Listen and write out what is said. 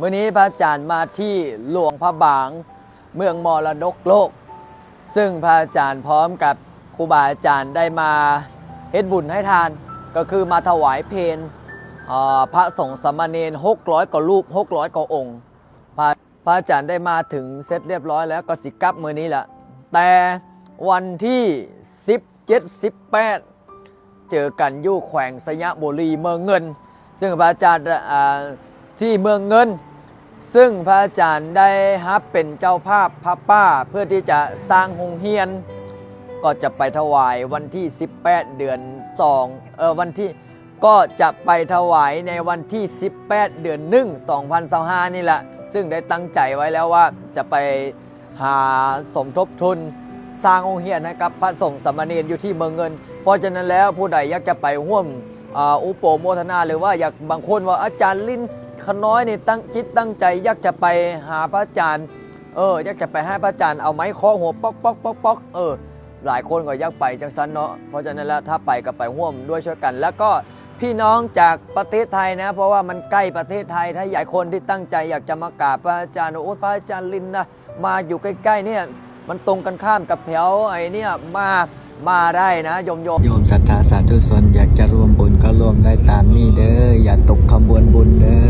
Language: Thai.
มื่อนี้พระอาจารย์มาที่หลวงพระบาง เมืองมรดกโลก ซึ่งพระอาจารย์พร้อมกับครูบาอาจารย์ได้มาเฮ็ดบุญให้ทาน ก็คือมาถวายเพลเอ่อพระสงฆ์สามเณร600กว่ารูป600กว่าองค์พระพระอาจารย์ได้มาถึงเสร็จเรียบร้อยแล้วก็สิกับมือนี้แหละแต่วันที่ 17 18 เจอกันยู่แขวงสยบุรีเมืองเงิน ซึ่งพระอาจารย์ที่เมืองเงิน ซึ่งพระอาจารย์ได้ฮับเป็นเจ้าภาพพระป้าเพื่อที่จะสร้างโรงเรียน ก็จะไปถวายวันที่ 18 เดือน2เออวันที่ก็จะไปถวายในวันที่ 18 เดือน1 2025 นี่แหละ ซึ่งได้ตั้งใจไว้แล้วว่าจะไปหาสมทบทุนสร้างองค์เฮียนให้กับพระสงฆ์สามเณรอยู่ที่เมืองเงิน เพราะฉะนั้นแล้วผู้ใดอยากจะไปร่วมอ,อุปโภโมทนาหรือว่าอยากบางคนว่าอาจารย์ลิ้น ขน้อยนี่ตั้งจิตตั้งใจอยากจะไปหาพระอาจารย์ เอออยากจะไปให้พระอาจารย์เอาไม้เคาะหัวป๊อกป๊อกป๊อกป๊อกเออหลายคนก็อยากไปจังสันเนาะเพราะฉะนั้นแล้วถ้าไปก็ไปร่วมด้วยช่วยกัน แล้วก็พี่น้องจากประเทศไทยนะ เพราะว่ามันใกล้ประเทศไทยถ้าใหญ่คนที่ตั้งใจอยากจะมากราบพระอาจารย์โอ้พระอาจารย์ลินนะมาอยู่ใกล้ๆเนี่ยมันตรงกันข้ามกับแถวไอ้นี่มามาได้นะโยมโยมโยมศรัทธาสาธุชนอยากจะรวมบุญก็รวมได้ตามนี้เด้ออย่าตกขบวนบุญเด้อ